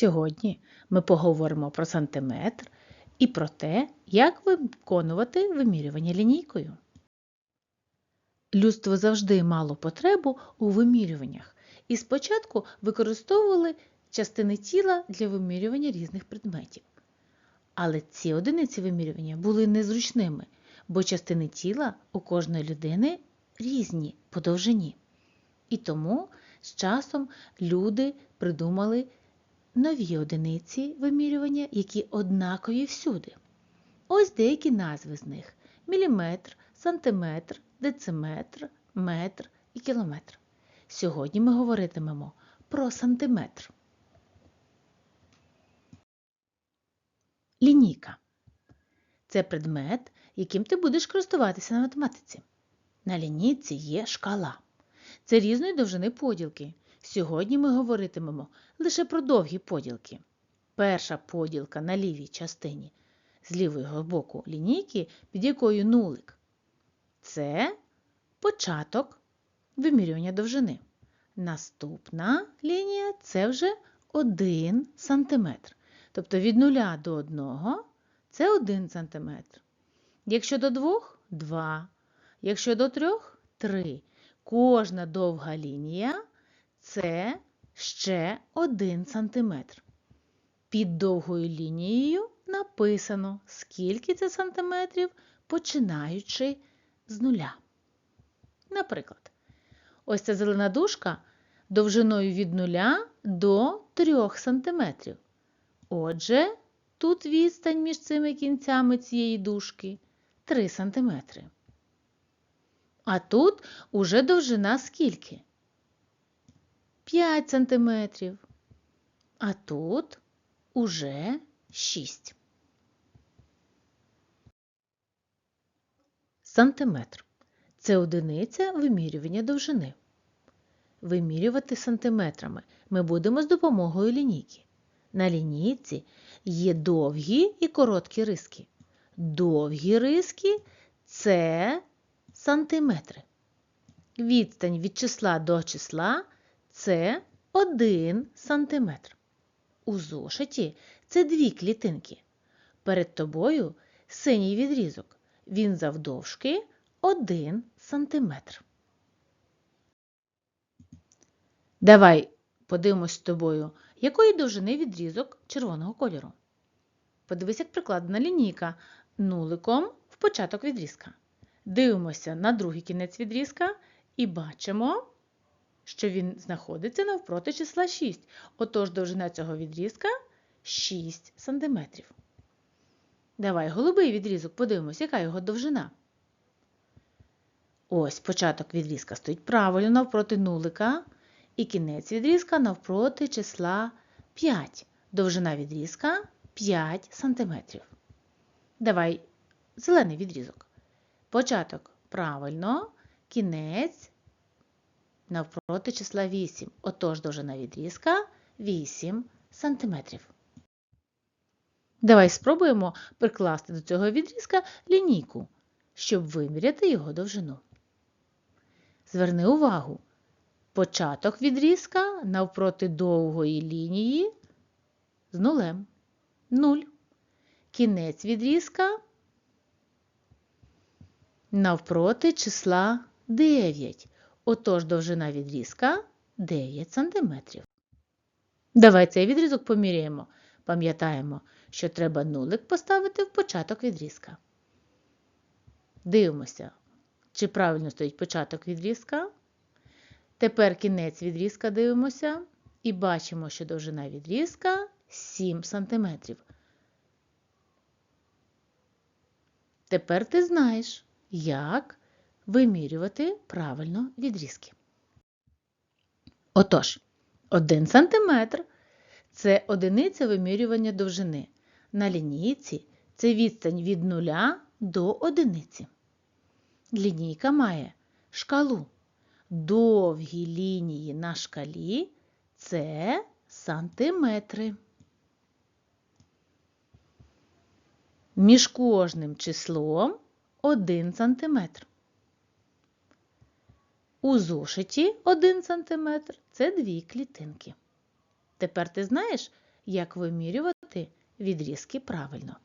Сьогодні ми поговоримо про сантиметр і про те, як виконувати вимірювання лінійкою. Людство завжди мало потребу у вимірюваннях і спочатку використовували частини тіла для вимірювання різних предметів. Але ці одиниці вимірювання були незручними, бо частини тіла у кожної людини різні по довжині. І тому з часом люди придумали нові одиниці вимірювання, які однакові всюди. Ось деякі назви з них: міліметр, сантиметр, дециметр, метр і кілометр. Сьогодні ми говоритимемо про сантиметр. Лінійка це предмет, яким ти будеш користуватися на математиці. На лінійці є шкала. Це різної довжини поділки. Сьогодні ми говоритимемо лише про довгі поділки. Перша поділка на лівій частині з лівого боку лінійки, під якою нулик. Це початок вимірювання довжини. Наступна лінія це вже 1 см. Тобто від 0 до 1 це 1 см. Якщо до 2 – 2. Якщо до 3 – 3. Кожна довга лінія це ще 1 см. Під довгою лінією написано, скільки це сантиметрів, починаючи з нуля. Наприклад, ось ця зелена дужка довжиною від 0 до 3 см. Отже, тут відстань між цими кінцями цієї дужки 3 см. А тут уже довжина скільки? 5 см. А тут уже 6. Сантиметр це одиниця вимірювання довжини. Вимірювати сантиметрами ми будемо з допомогою лінійки. На лінійці є довгі і короткі риски. Довгі риски це сантиметри. Відстань від числа до числа це 1 сантиметр. У зошиті це дві клітинки. Перед тобою синій відрізок. Він завдовжки 1 сантиметр. Давай подивимось з тобою, якої довжини відрізок червоного кольору. Подивись, як прикладена лінійка нуликом в початок відрізка. Дивимося на другий кінець відрізка і бачимо, що він знаходиться навпроти числа 6. Отож, довжина цього відрізка 6 см. Давай голубий відрізок подивимось, яка його довжина. Ось початок відрізка стоїть правильно навпроти нулика, і кінець відрізка навпроти числа 5. Довжина відрізка 5 см. Давай зелений відрізок. Початок правильно, кінець навпроти числа 8. Отож, довжина відрізка 8 см. Давай спробуємо прикласти до цього відрізка лінійку, щоб виміряти його довжину. Зверни увагу, початок відрізка навпроти довгої лінії з нулем 0. Кінець відрізка навпроти числа 9. Отож, довжина відрізка 9 см. Давай цей відрізок поміряємо. Пам'ятаємо, що треба нулик поставити в початок відрізка. Дивимося, чи правильно стоїть початок відрізка. Тепер кінець відрізка дивимося і бачимо, що довжина відрізка 7 см. Тепер ти знаєш, як вимірювати правильно відрізки. Отож, 1 см це одиниця вимірювання довжини. На лінійці це відстань від 0 до одиниці. Лінійка має шкалу. Довгі лінії на шкалі це сантиметри. Між кожним числом 1 см. У зошиті 1 см це дві клітинки. Тепер ти знаєш, як вимірювати відрізки правильно.